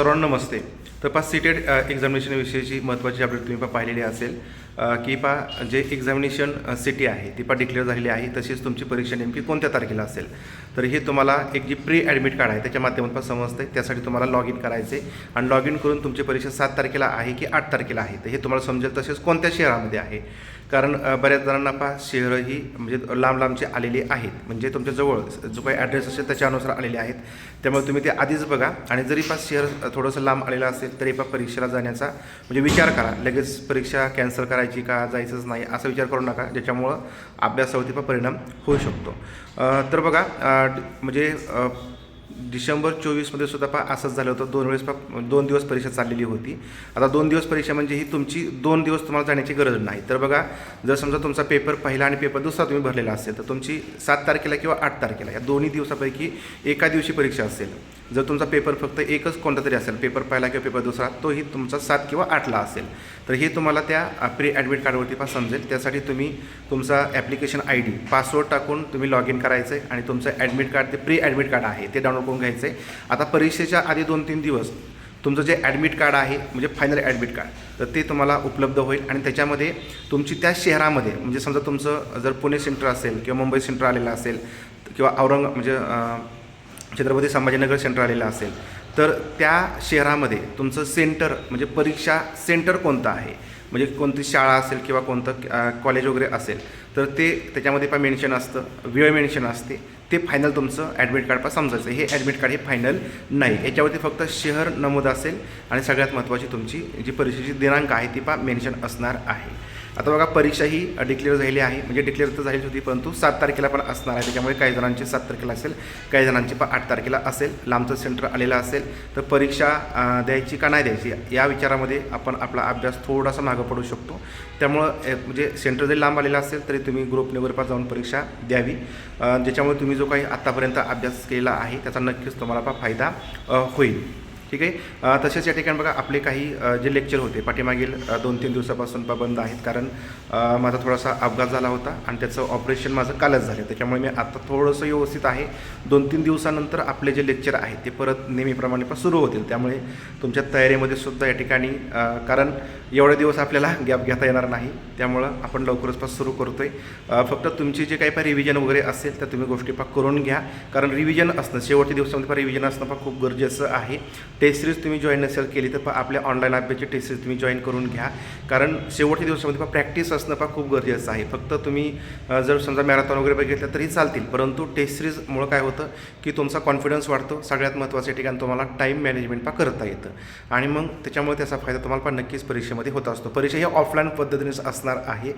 सर्वांना नमस्ते. तर पा सीटेड एक्झामिनेशनविषयीची महत्त्वाची अपडेट तुम्ही पा पाहिलेली असेल. की पा जे एक्झामिनेशन सिटी आहे ती पा डिक्लेअर झालेली आहे तशीच तुमची परीक्षा नेमकी कोणत्या तारखेला असेल. तर हे तुम्हाला एक जी प्री ॲडमिट कार्ड आहे त्याच्या माध्यमातून समजते त्यासाठी तुम्हाला लॉग इन करायचे आणि लॉग इन करून तुमची परीक्षा सात तारखेला आहे की आठ तारखेला आहे. तर हे तुम्हाला समजेल तसेच कोणत्या शहरामध्ये आहे. कारण बऱ्याच जणांना पा शहरंही म्हणजे लांब लांबचे आलेली आहेत. म्हणजे तुमच्या जवळ जो काही ॲड्रेस असेल त्याच्यानुसार आलेले आहेत. त्यामुळे तुम्ही ते आधीच बघा. आणि जरी पा शहर थोडंसं लांब आलेलं असेल तरी पा परीक्षेला जाण्याचा म्हणजे विचार करा. लगेच परीक्षा कॅन्सल करायची का जायचंच नाही असा विचार करू नका. ज्याच्यामुळं अभ्यासावरती पण परिणाम होऊ शकतो. तर बघा म्हणजे डिसेंबर चोवीसमध्ये सुद्धा पा असंच झालं होतं. दोन वेळेस दोन दिवस परीक्षा चाललेली होती. आता दोन दिवस परीक्षा म्हणजे ही तुमची दोन दिवस तुम्हाला जाण्याची गरज नाही. तर बघा जर समजा तुमचा पेपर पहिला आणि पेपर दुसरा तुम्ही भरलेला असेल तर तुमची सात तारखेला किंवा आठ तारखेला या दोन्ही दिवसापैकी एका दिवशी परीक्षा असेल. जर तुमचा पेपर फक्त एकच कोणता तरी असेल पेपर पहिला किंवा पेपर दुसरा तोही तुमचा सात किंवा आठला असेल तर हे तुम्हाला त्या प्री ॲडमिट कार्डवरती पण समजेल. त्यासाठी तुम्ही तुमचा ॲप्लिकेशन आय डी पासवर्ड टाकून तुम्ही लॉग इन करायचं आहे आणि तुमचं ॲडमिट कार्ड ते प्री ॲडमिट कार्ड आहे ते डाउनलोड करून घ्यायचं आहे आता परीक्षेच्या आधी दोन तीन दिवस तुमचं जे ॲडमिट कार्ड आहे म्हणजे फायनल ॲडमिट कार्ड तर ते तुम्हाला उपलब्ध होईल आणि त्याच्यामध्ये तुमची त्या शहरामध्ये म्हणजे समजा तुमचं जर पुणे सेंटर असेल किंवा मुंबई सेंटर आलेलं असेल किंवा औरंग म्हणजे छत्रपती संभाजीनगर सेंटर आलेलं असेल तर त्या शहरामध्ये तुमचं सेंटर म्हणजे परीक्षा सेंटर कोणतं आहे? म्हणजे कोणती शाळा असेल किंवा कोणतं कॉलेज वगैरे असेल तर ते त्याच्यामध्ये पण मेन्शन असतं वेळ मेन्शन असते. ते फायनल तुमचं ॲडमिट कार्ड पण समजायचं. हे ॲडमिट कार्ड हे फायनल नाही. याच्यावरती फक्त शहर नमूद असेल आणि सगळ्यात महत्त्वाची तुमची जी परीक्षेची दिनांक आहे ती पण मेन्शन असणार आहे. आता बघा परीक्षा ही डिक्लेअर झालेली आहे. म्हणजे डिक्लेअर तर झालीच होती परंतु सात तारखेला पण असणार आहे. त्याच्यामुळे काही जणांची सात तारखेला असेल काही जणांची पण आठ तारखेला असेल. लांबचं सेंटर आलेलं असेल. तर परीक्षा द्यायची का नाही द्यायची या विचारामध्ये आपण आपला अभ्यास थोडासा मागं पडू शकतो. त्यामुळं म्हणजे सेंटर जरी लांब आलेलं असेल तरी तुम्ही ग्रुप लेवलवर जाऊन परीक्षा द्यावी. ज्याच्यामुळे तुम्ही जो काही आत्तापर्यंत अभ्यास केला आहे त्याचा नक्कीच तुम्हाला फायदा होईल. ठीक आहे? तसेच या ठिकाणी बघा आपले काही जे लेक्चर होते पाठीमागील दोन तीन दिवसापासून बंद आहेत. कारण माझा थोडासा अपघात झाला होता आणि त्याचं ऑपरेशन माझं कालच झालं. त्याच्यामुळे मी आता थोडंसं व्यवस्थित आहे. दोन तीन दिवसानंतर आपले जे लेक्चर आहेत ते परत नेहमीप्रमाणे पण सुरू होतील. त्यामुळे तुमच्या तयारीमध्ये सुद्धा या ठिकाणी कारण एवढे दिवस आपल्याला गॅप घेता येणार नाही. त्यामुळं आपण लवकरच पास सुरू करतो आहे फक्त तुमची जे काही पा रिव्हिजन वगैरे असेल तर तुम्ही गोष्टी पा करून घ्या. कारण रिव्हिजन असणं शेवटच्या दिवसामध्ये पा रिव्हिजन असणं पा खूप गरजेचं आहे. टेस्ट सिरीज तुम्ही जॉईन नसेल केली तर पा आपल्या ऑनलाईन अभ्यासची टेस्ट सिरीज तुम्ही जॉईन करून घ्या. कारण शेवटच्या दिवसामध्ये पा प्रॅक्टिस असणं पण खूप गरजेचं आहे. फक्त तुम्ही जर समजा मॅरेथॉन वगैरे बघितलं तरी चालतील. परंतु टेस्ट सिरीजमुळं काय होतं की तुमचा कॉन्फिडन्स वाढतो सगळ्यात महत्त्वाचं ठिकाण तुम्हाला टाईम मॅनेजमेंट पा करता येतं. आणि मग त्याच्यामुळे त्याचा फायदा तुम्हाला पण नक्कीच परीक्षेमध्ये होत असतो. परीक्षा ही ऑफलाईन पद्धतीनेच असणार आहे.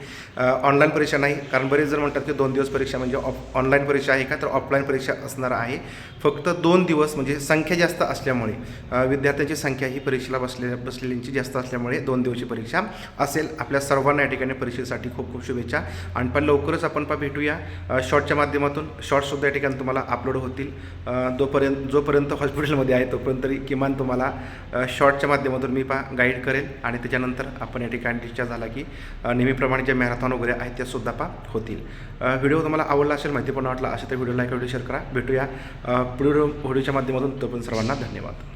ऑनलाईन परीक्षा नाही कारण बरेच जर म्हणतात की दोन दिवस परीक्षा म्हणजे ऑफ ऑनलाईन परीक्षा आहे का? तर ऑफलाईन परीक्षा असणार आहे. फक्त दोन दिवस म्हणजे संख्या जास्त असल्यामुळे. विद्यार्थ्यांची संख्या ही परीक्षेला बसले बसलेल्यांची जास्त असल्यामुळे दोन दिवशी परीक्षा असेल. आपल्या सर्वांना या ठिकाणी परीक्षेसाठी खूप खूप शुभेच्छा. आणि पण लवकरच आपण पा भेटूया. शॉर्टच्या माध्यमातून शॉर्टसुद्धा या ठिकाणी तुम्हाला अपलोड होतील. अ, जोपर्यंत जोपर्यंत हॉस्पिटलमध्ये आहे तोपर्यंत तरी किमान तुम्हाला शॉर्टच्या माध्यमातून मी पा गाईड करेल. आणि त्याच्यानंतर आपण या ठिकाणी डिस्चार्ज झाला की नेहमीप्रमाणे ज्या मॅरेथॉन वगैरे आहेत त्या सुद्धा पा होतील. व्हिडिओ तुम्हाला आवडला असेल माहिती पण वाटला असेल तर व्हिडिओ लाईक व्हिडिओ शेअर करा. भेटूया. अ, पुढील व्हिडिओच्या माध्यमातून पण सर्वांना धन्यवाद.